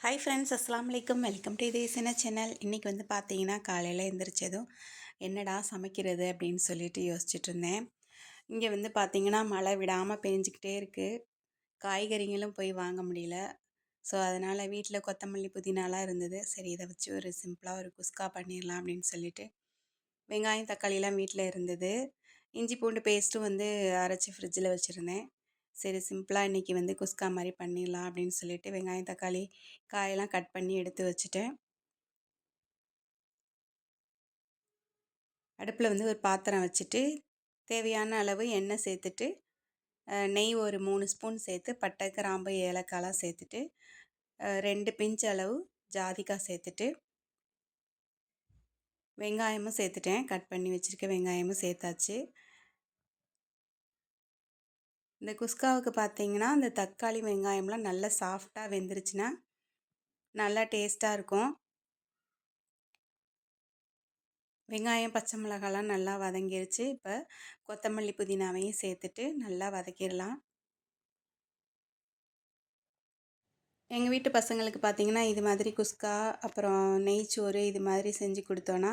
Hi friends அஸ்லாம் வலைக்கம் welcome to சின்ன சேனல் இன்றைக்கி வந்து பார்த்தீங்கன்னா காலையில் எழுந்திரிச்சதும் என்னடா சமைக்கிறது? அப்படின்னு சொல்லிட்டு யோசிச்சுட்டு இருந்தேன். இங்கே வந்து பார்த்திங்கன்னா மழை விடாமல் பெஞ்சிக்கிட்டே இருக்குது காய்கறிகளும் போய் வாங்க முடியல. ஸோ அதனால் வீட்டில் கொத்தமல்லி புதினாலாம் இருந்தது. சரி இதை வச்சு ஒரு சிம்பிளாக ஒரு குஸ்கா பண்ணிடலாம் அப்படின்னு சொல்லிட்டு வெங்காயம் தக்காளிலாம் வீட்டில் இருந்தது. இஞ்சி பூண்டு பேஸ்ட்டும் வந்து அரைச்சி ஃப்ரிட்ஜில் வச்சுருந்தேன். சரி சிம்பிளாக இன்றைக்கி வந்து குஸ்கா மாதிரி பண்ணிடலாம் அப்படின்னு சொல்லிட்டு வெங்காயம் தக்காளி காயெல்லாம் கட் பண்ணி எடுத்து வச்சுட்டேன். அடுப்பில் வந்து ஒரு பாத்திரம் வச்சுட்டு தேவையான அளவு எண்ணெய் சேர்த்துட்டு நெய் ஒரு மூணு ஸ்பூன் சேர்த்து பட்டை கிராம்பு ஏலக்காயெலாம் சேர்த்துட்டு ரெண்டு பிஞ்சு அளவு ஜாதிக்காய் சேர்த்துட்டு வெங்காயமும் சேர்த்துட்டேன். கட் பண்ணி வச்சுருக்க வெங்காயமும் சேர்த்தாச்சு. இந்த குஸ்காவுக்கு பார்த்தீங்கன்னா இந்த தக்காளி வெங்காயம்லாம் நல்லா சாஃப்டாக வெந்துருச்சுன்னா நல்லா டேஸ்ட்டாக இருக்கும். வெங்காயம் பச்சை மிளகாலாம் நல்லா வதங்கிருச்சு. இப்போ கொத்தமல்லி புதினாவையும் சேர்த்துட்டு நல்லா வதக்கிடலாம். எங்கள் வீட்டு பசங்களுக்கு பார்த்திங்கன்னா இது மாதிரி குஸ்கா அப்புறம் நெய்ச்சோறு இது மாதிரி செஞ்சு கொடுத்தோன்னா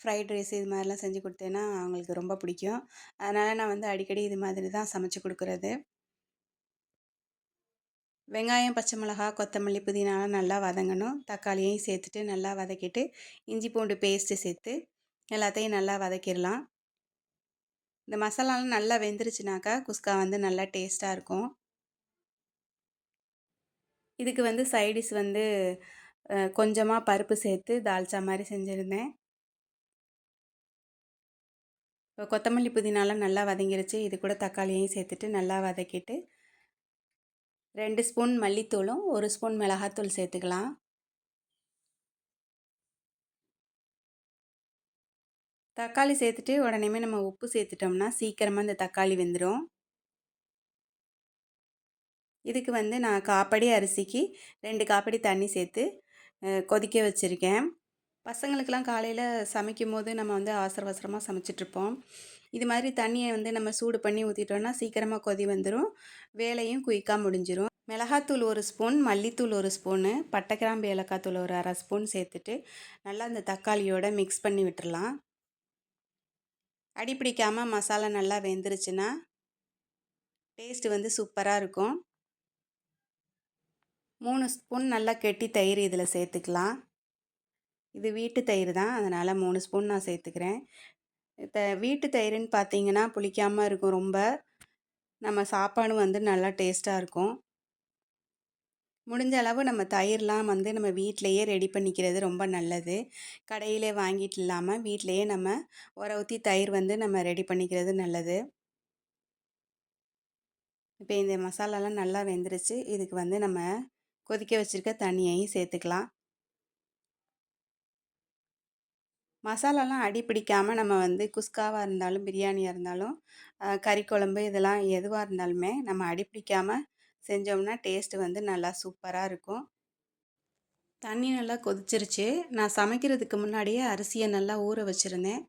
ஃப்ரைட் ரைஸ் இது மாதிரிலாம் செஞ்சு கொடுத்தேன்னா அவங்களுக்கு ரொம்ப பிடிக்கும். அதனால் நான் வந்து அடிக்கடி இது மாதிரி தான் சமைச்சு கொடுக்குறது. வெங்காயம் பச்சை மிளகா கொத்தமல்லி புதினாலாம் நல்லா வதங்கணும். தக்காளியையும் சேர்த்துட்டு நல்லா வதக்கிட்டு இஞ்சி பூண்டு பேஸ்ட்டு சேர்த்து எல்லாத்தையும் நல்லா வதக்கிடலாம். இந்த மசாலாலாம் நல்லா வெந்துருச்சுனாக்கா குஸ்கா வந்து நல்லா டேஸ்ட்டாக இருக்கும். இதுக்கு வந்து சைடிஷ் வந்து கொஞ்சமாக பருப்பு சேர்த்து தால்ச்சா மாதிரி செஞ்சுருந்தேன். இப்போ கொத்தமல்லி புதினாலாம் நல்லா வதங்கிருச்சு. இது கூட தக்காளியையும் சேர்த்துட்டு நல்லா வதக்கிட்டு ரெண்டு ஸ்பூன் மல்லித்தூளும் ஒரு ஸ்பூன் மிளகாத்தூள் சேர்த்துக்கலாம். தக்காளி சேர்த்துட்டு உடனேமே நம்ம உப்பு சேர்த்துட்டோம்னா சீக்கிரமாக இந்த தக்காளி வெந்துடும் இதுக்கு வந்து நான் காப்படி அரிசிக்கு ரெண்டு காப்படி தண்ணி சேர்த்து கொதிக்க வச்சுருக்கேன். பசங்களுக்கெல்லாம் காலையில் சமைக்கும் போது நம்ம வந்து அவசர அவசரமாக சமைச்சிட்ருப்போம். இது மாதிரி தண்ணியை வந்து நம்ம சூடு பண்ணி ஊற்றிட்டோன்னா சீக்கிரமாக கொதி வந்துடும் வேலையும் குயிக்காக முடிஞ்சிடும் மிளகாத்தூள் ஒரு ஸ்பூன் மல்லித்தூள் ஒரு ஸ்பூனு பட்டை கிராம்பு ஏலக்காத்தூள் ஒரு அரை ஸ்பூன் சேர்த்துட்டு நல்லா அந்த தக்காளியோடு மிக்ஸ் பண்ணி விட்டுடலாம் அடி பிடிக்காமல் மசாலா நல்லா வெந்துருச்சுன்னா டேஸ்ட்டு வந்து சூப்பராக இருக்கும். மூணு ஸ்பூன் நல்லா கெட்டி தயிர் இதில் சேர்த்துக்கலாம். இது வீட்டு தயிர் தான் அதனால் மூணு ஸ்பூன் நான் சேர்த்துக்கிறேன். இப்போ வீட்டு தயிர்னு பார்த்தீங்கன்னா புளிக்காமல் இருக்கும் ரொம்ப. நம்ம சாப்பாடும் வந்து நல்லா டேஸ்ட்டாக இருக்கும். முடிஞ்ச அளவு நம்ம தயிர்லாம் வந்து நம்ம வீட்டிலையே ரெடி பண்ணிக்கிறது ரொம்ப நல்லது. கடையிலே வாங்கிட்டு இல்லாமல் வீட்டிலையே நம்ம உர ஊற்றி தயிர் வந்து நம்ம ரெடி பண்ணிக்கிறது நல்லது. இப்போ இந்த மசாலாலாம் நல்லா வெந்துருச்சு. இதுக்கு வந்து நம்ம கொதிக்க வச்சுருக்க தண்ணியையும் சேர்த்துக்கலாம். மசாலாலாம் அடி பிடிக்காமல் நம்ம வந்து குஸ்காவாக இருந்தாலும் பிரியாணியாக இருந்தாலும் கறி குழம்பு இதெல்லாம் எதுவாக இருந்தாலுமே நம்ம அடி பிடிக்காமல் செஞ்சோம்னா டேஸ்ட்டு வந்து நல்லா சூப்பராக இருக்கும். தண்ணி நல்லா கொதிச்சிருச்சு. நான் சமைக்கிறதுக்கு முன்னாடியே அரிசியை நல்லா ஊற வச்சுருந்தேன்.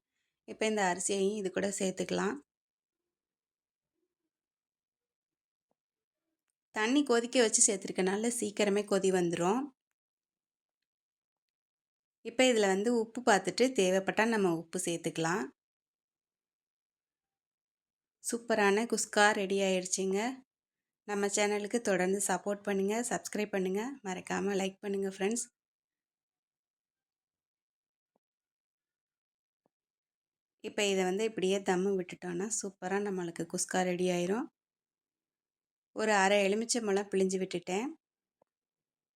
இப்போ இந்த அரிசியையும் இது கூட சேர்த்துக்கலாம். தண்ணி கொதிக்க வச்சு சேர்த்துருக்கனால சீக்கிரமே கொதி வந்துடும் இப்போ இதில் வந்து உப்பு பார்த்துட்டு தேவைப்பட்டால் நம்ம உப்பு சேர்த்துக்கலாம். சூப்பரான குஸ்கா ரெடி ஆயிடுச்சிங்க. நம்ம சேனலுக்கு தொடர்ந்து சப்போர்ட் பண்ணுங்கள் சப்ஸ்கிரைப் பண்ணுங்கள் மறக்காமல் லைக் பண்ணுங்கள் ஃப்ரெண்ட்ஸ். இப்போ இதை வந்து இப்படியே தம்மு விட்டுட்டோன்னா சூப்பராக நம்மளுக்கு குஸ்கா ரெடி ஆயிரும். ஒரு அரை எலுமிச்சம்பழம் பிழிஞ்சு விட்டுட்டேன்.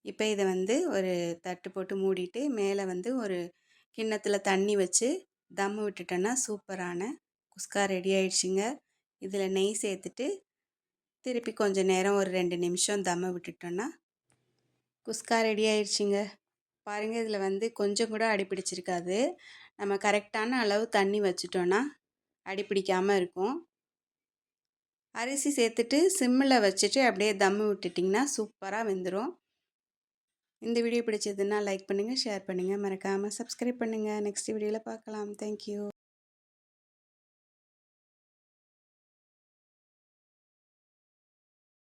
இப்போ இதை வந்து ஒரு தட்டு போட்டு மூடிட்டு மேலே வந்து ஒரு கிண்ணத்தில் தண்ணி வச்சு தம் விட்டுட்டோன்னா சூப்பரான குஸ்கா ரெடி ஆயிடுச்சுங்க. இதில் நெய் சேர்த்துட்டு திருப்பி கொஞ்சம் நேரம் ஒரு ரெண்டு நிமிஷம் தம்ம விட்டுட்டோன்னா குஸ்கா ரெடி ஆயிடுச்சுங்க. பாருங்கள் இதில் வந்து கொஞ்சம் கூட அடிப்பிடிச்சிருக்காது நம்ம கரெக்டான அளவு தண்ணி வச்சுட்டோன்னா அடிப்பிடிக்காமல் இருக்கும். அரிசி சேர்த்துட்டு சிம்மில் வச்சுட்டு அப்படியே தம்மு விட்டுட்டிங்கன்னா சூப்பராக வெந்துடும் இந்த வீடியோ பிடிச்சதுன்னா லைக் பண்ணுங்கள் ஷேர் பண்ணுங்கள் மறக்காமல் சப்ஸ்கிரைப் பண்ணுங்கள் நெக்ஸ்ட் வீடியோவில் பார்க்கலாம். தேங்க்யூ